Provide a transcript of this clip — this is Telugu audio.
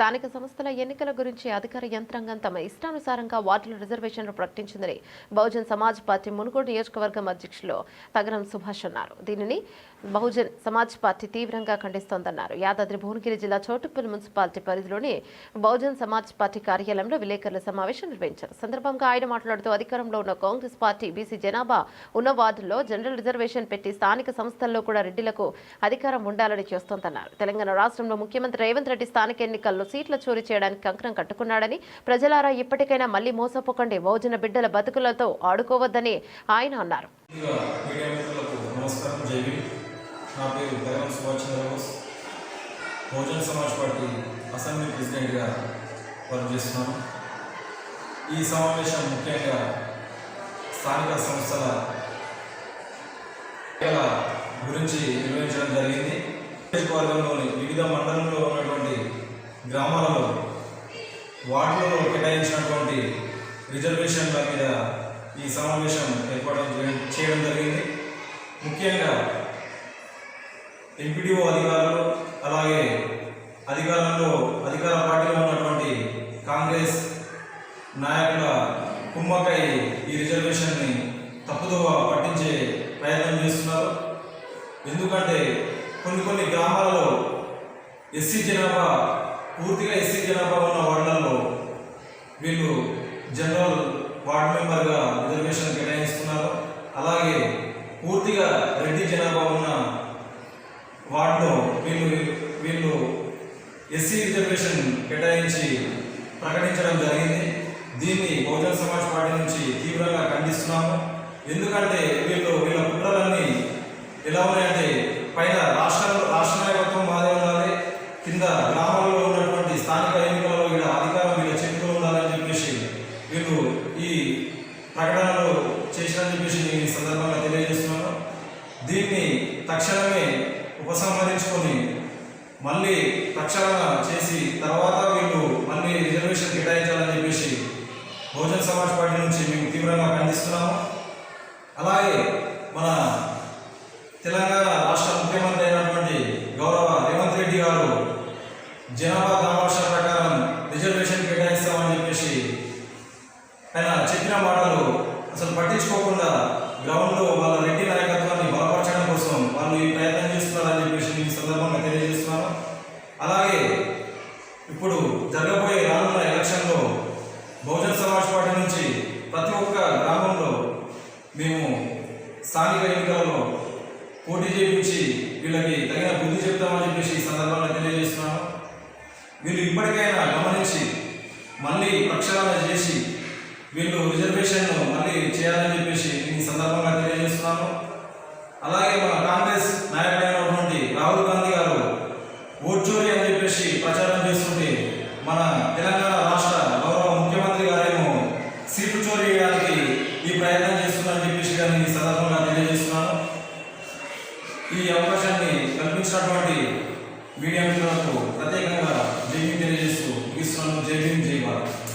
స్థానిక సంస్థల ఎన్నికల గురించి అధికార యంత్రాంగం తమ ఇష్టానుసారంగా వార్డుల రిజర్వేషన్లు ప్రకటించిందని బహుజన్ సమాజ్ పార్టీ మునుగోడు నియోజకవర్గం అధ్యక్షులు తగరం సుభాష్ అన్నారు. దీనిని బహుజన్ సమాజ్ పార్టీ తీవ్రంగా ఖండిస్తోందన్నారు. యాదాద్రి భువనగిరి జిల్లా చోటుపల్లి మున్సిపాలిటీ పరిధిలోని బహుజన్ సమాజ్ పార్టీ కార్యాలయంలో విలేకరుల సమావేశం నిర్వహించారు. సందర్భంగా ఆయన మాట్లాడుతూ అధికారంలో ఉన్న కాంగ్రెస్ పార్టీ బీసీ జనాభా ఉన్న వార్డుల్లో జనరల్ రిజర్వేషన్ పెట్టి స్థానిక సంస్థల్లో కూడా రెడ్డిలకు అధికారం ఉండాలని చేస్తోందన్నారు. తెలంగాణ రాష్ట్రంలో ముఖ్యమంత్రి రేవంత్ రెడ్డి స్థానిక ఎన్నికల్లో సీట్ల చోరీ చేయడానికి కంకణం కట్టుకున్నాడని ప్రజలారా ఇప్పటికైనా మళ్ళీ మోసపోకండి. బహుజన బిడ్డల బతుకులతో ఆడుకోవద్దని ఆయన అన్నారు. ముందుగా సమాజ్ పార్టీ అసెంబ్లీ ప్రెసిడెంట్గా పనిచేస్తున్నాను. ఈ సమావేశం ముఖ్యంగా స్థానిక సంస్థల గురించి నిర్వహించడం జరిగింది. నియోజకవర్గంలోని వివిధ మండలంలో ఉన్నటువంటి గ్రామాలలో వార్డులలో కేటాయించినటువంటి రిజర్వేషన్ల మీద ఈ సమావేశం ఏర్పాటు చేయడం జరిగింది. ముఖ్యంగా ఎంపీడీఓ అధికారులు అలాగే అధికారంలో అధికార పార్టీలో ఉన్నటువంటి కాంగ్రెస్ నాయకుల కుమ్మకై ఈ రిజర్వేషన్ని తప్పుదోవ పట్టించే ప్రయత్నం చేస్తున్నారు. ఎందుకంటే కొన్ని కొన్ని గ్రామాలలో ఎస్సీ జనాభా పూర్తిగా ఎస్సీ జనాభా ఉన్న వార్డులలో వీళ్ళు జనరల్ వార్డు మెంబర్గా రిజర్వేషన్ కేటాయిస్తున్నారు అలాగే పూర్తిగా రెడ్డి జనాభా ఉన్న వార్డులో వీళ్ళు వీళ్ళు ఎస్సీ రిజర్వేషన్ కేటాయించి ప్రకటించడం జరిగింది. దీన్ని బహుజన సమాజ్ పార్టీ నుంచి తీవ్రంగా ఖండిస్తున్నాము. ఎందుకంటే వీళ్ళు వీళ్ళ తక్షణమే ఉపసంహరించుకొని మళ్ళీ ప్రక్షాళన చేసి తర్వాత వీళ్ళు మళ్ళీ రిజర్వేషన్ కేటాయించాలని చెప్పేసి బహుజన్ సమాజ్ పార్టీ నుంచి మేము తీవ్రంగా ఖండిస్తున్నాము. అలాగే మన తెలంగాణ రాష్ట్ర ముఖ్యమంత్రి అయినటువంటి గౌరవ రేవంత్ రెడ్డి గారు జనాభా దామాష ప్రకారం రిజర్వేషన్ కేటాయిస్తామని చెప్పేసి ఆయన చెప్పిన మాటలు అసలు పట్టించుకోకుండా గ్రౌండ్లో వాళ్ళ రెడ్డి వాళ్ళు ఈ ప్రయత్నం చేస్తున్నారని చెప్పేసి ఈ సందర్భంగా తెలియజేస్తున్నాను. అలాగే ఇప్పుడు జరగబోయే రానున్న ఎలక్షన్లో బహుజన్ సమాజ్ పార్టీ నుంచి ప్రతి ఒక్క గ్రామంలో మేము స్థానిక ఎన్నికలలో పోటీ చేయించి వీళ్ళకి తగిన బుద్ధి చెప్తామని చెప్పేసి ఈ సందర్భంగా తెలియజేస్తున్నాను. వీళ్ళు ఇప్పటికైనా గమనించి మళ్ళీ ప్రక్షాళన చేసి వీళ్ళు రిజర్వేషన్ మళ్ళీ చేయాలని చెప్పేసి ఈ సందర్భంగా తెలియజేస్తున్నాను. అలాగే మన కాంగ్రెస్ నాయకుడైనటువంటి రాహుల్ గాంధీ గారు ఓట్ చోరీ అని చెప్పేసి ప్రచారం చేస్తుంటే మన తెలంగాణ రాష్ట్ర గౌరవ ముఖ్యమంత్రి గారేమో సీట్లు చోరీ చేయడానికి ఈ ప్రయత్నం చేస్తున్నారని చెప్పేసి కానీ ఈ సందర్భంగా తెలియజేస్తున్నాను. ఈ అవకాశాన్ని కల్పించినటువంటి మీడియా మిత్రులకు ప్రత్యేకంగా జై తెలియజేస్తూ ముగిస్తున్నాను. జై భీమ్ జై భారత్.